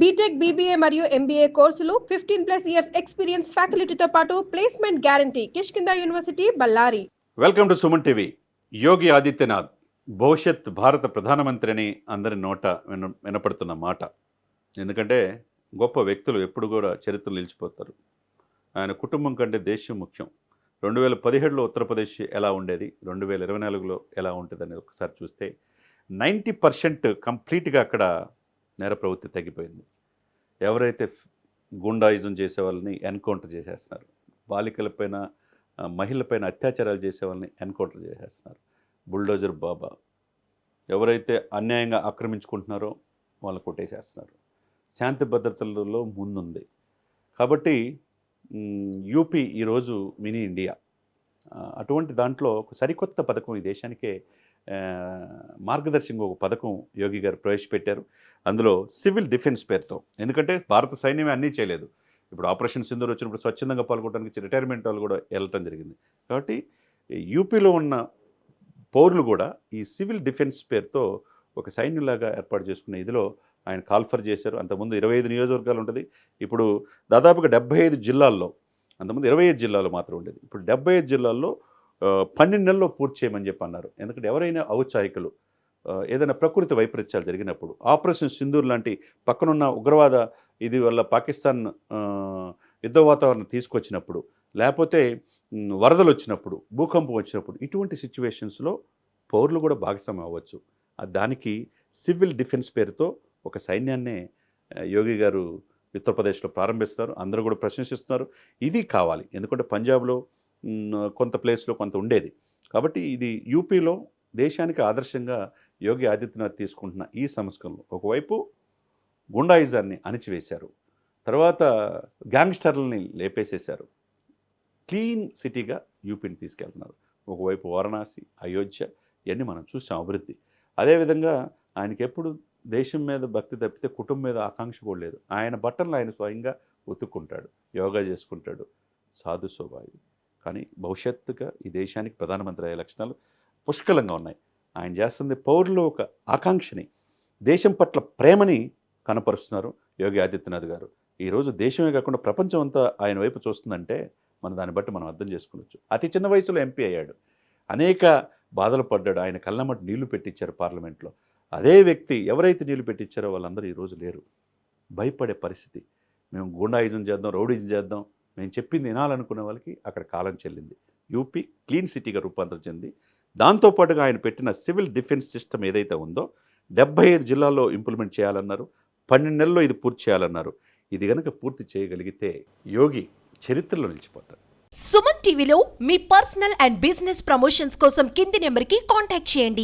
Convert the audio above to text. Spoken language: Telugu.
బీటెక్ బీబీఏ మరియు ఎంబీఏ కోర్సులు ఫిఫ్టీన్ ప్లస్ ఇయర్స్ ఎక్స్పీరియన్స్ ఫ్యాకల్టీతో పాటు placement guarantee Kishkinda university Ballari welcome to Suman TV Yogi Adityanath భవిష్యత్ భారత ప్రధానమంత్రి అని అందరి నోట విన వినపడుతున్న మాట. ఎందుకంటే గొప్ప వ్యక్తులు ఎప్పుడు కూడా చరిత్రలు నిలిచిపోతారు. ఆయన కుటుంబం కంటే దేశం ముఖ్యం. రెండు వేల పదిహేడులో ఉత్తరప్రదేశ్ ఎలా ఉండేది? రెండు వేల ఇరవై నాలుగులో ఎలా ఉంటుంది అనేది ఒకసారి చూస్తే నైంటీ పర్సెంట్ కంప్లీట్గా అక్కడ నేర ప్రవృత్తి తగ్గిపోయింది. ఎవరైతే గుండాయుజం చేసే వాళ్ళని ఎన్కౌంటర్ చేసేస్తున్నారు బాలికలపైన మహిళలపైన అత్యాచారాలు చేసే వాళ్ళని ఎన్కౌంటర్ చేసేస్తున్నారు. బుల్డోజర్ బాబా ఎవరైతే అన్యాయంగా ఆక్రమించుకుంటున్నారో వాళ్ళు కొట్టేసేస్తున్నారు. శాంతి భద్రతలలో ముందుంది. కాబట్టి యూపీ ఈరోజు మినీ ఇండియా అటువంటి దాంట్లో ఒక సరికొత్త పథకం ఈ దేశానికే మార్గదర్శకంగా ఒక పథకం యోగి గారు ప్రవేశపెట్టారు. అందులో సివిల్ డిఫెన్స్ పేరుతో. ఎందుకంటే భారత సైన్యమే అన్నీ చేయలేదు. ఇప్పుడు ఆపరేషన్ సింధూర్ వచ్చినప్పుడు స్వచ్ఛందంగా పాల్గొనడానికి రిటైర్మెంట్ వాళ్ళు కూడా వెళ్ళటం జరిగింది. కాబట్టి యూపీలో ఉన్న పౌరులు కూడా ఈ సివిల్ డిఫెన్స్ పేరుతో ఒక సైన్యులాగా ఏర్పాటు చేసుకునే ఇదిలో ఆయన కాల్ఫర్ చేశారు. అంతకుముందు ఇరవై ఐదు నియోజకవర్గాలు ఉంటుంది ఇప్పుడు దాదాపుగా డెబ్బై ఐదు జిల్లాల్లో అంతకుముందు ఇరవై ఐదు జిల్లాలో మాత్రం ఉండేది. ఇప్పుడు డెబ్బై ఐదు జిల్లాల్లో పన్నెండు నెలల్లో పూర్తి చేయమని చెప్పి అన్నారు ఎందుకంటే ఎవరైనా ఔత్సాహికులు ఏదైనా ప్రకృతి వైపరీత్యాలు జరిగినప్పుడు ఆపరేషన్ సింధూర్ లాంటి పక్కనున్న ఉగ్రవాద ఇది వల్ల పాకిస్తాన్ యుద్ధ వాతావరణం తీసుకొచ్చినప్పుడు లేకపోతే వరదలు వచ్చినప్పుడు భూకంపం వచ్చినప్పుడు ఇటువంటి సిచ్యువేషన్స్లో పౌరులు కూడా భాగస్వామ్యం అవ్వచ్చు. దానికి సివిల్ డిఫెన్స్ పేరుతో ఒక సైన్యాన్నే యోగి గారు ఉత్తరప్రదేశ్లో ప్రారంభిస్తారు. అందరూ కూడా ప్రశంసిస్తున్నారు. ఇది కావాలి. ఎందుకంటే పంజాబ్లో కొంత ప్లేస్లో కొంత ఉండేది. కాబట్టి ఇది యూపీలో దేశానికి ఆదర్శంగా యోగి ఆదిత్యనాథ్ తీసుకుంటున్న ఈ సంస్కరణలు ఒకవైపు గుండాయిజాన్ని అణిచివేశారు తర్వాత గ్యాంగ్స్టర్లని లేపేసేశారు క్లీన్ సిటీగా యూపీని తీసుకెళ్తున్నారు. ఒకవైపు వారణాసి అయోధ్య ఇవన్నీ మనం చూసాం అభివృద్ధి. అదేవిధంగా ఆయనకి ఎప్పుడు దేశం మీద భక్తి తప్పితే కుటుంబం మీద ఆకాంక్ష కూడా లేదు. ఆయన బట్టలను ఆయన స్వయంగా ఉతుక్కుంటాడు యోగా చేసుకుంటాడు సాధు స్వభావి కానీ భవిష్యత్తుగా ఈ దేశానికి ప్రధానమంత్రి అయ్యే లక్షణాలు పుష్కలంగా ఉన్నాయి. ఆయన చేస్తుంది పౌరులు ఒక ఆకాంక్షని దేశం పట్ల ప్రేమని కనపరుస్తున్నారు యోగి ఆదిత్యనాథ్ గారు. ఈరోజు దేశమే కాకుండా ప్రపంచం అంతా ఆయన వైపు చూస్తుందంటే మనం దాన్ని బట్టి మనం అర్థం చేసుకోవచ్చు అతి చిన్న వయసులో ఎంపీ అయ్యాడు. అనేక బాధలు పడ్డాడు. ఆయన కళ్ళమటి నీళ్ళు పెట్టించారు పార్లమెంట్లో. అదే వ్యక్తి ఎవరైతే నీళ్ళు పెట్టించారో వాళ్ళందరూ ఈరోజు లేరు. భయపడే పరిస్థితి. మేము గుండాయిజం చేద్దాం రౌడీజం చేద్దాం. మేము చెప్పింది వినాలనుకునే వాళ్ళకి అక్కడ కాలం చెల్లింది. యూపీ క్లీన్ సిటీగా రూపాంతరం చెంది దాంతోపాటుగా ఆయన పెట్టిన సివిల్ డిఫెన్స్ సిస్టమ్ ఏదైతే ఉందో డెబ్బై ఐదు జిల్లాల్లో ఇంప్లిమెంట్ చేయాలన్నారు పన్నెండు నెలల్లో ఇది పూర్తి చేయాలన్నారు. ఇది కనుక పూర్తి చేయగలిగితే యోగి చరిత్రలో నిలిచిపోతారు సుమన్ టీవీలో మీ పర్సనల్ అండ్ బిజినెస్ ప్రమోషన్స్ కోసం కింది నెంబర్కి కాంటాక్ట్ చేయండి.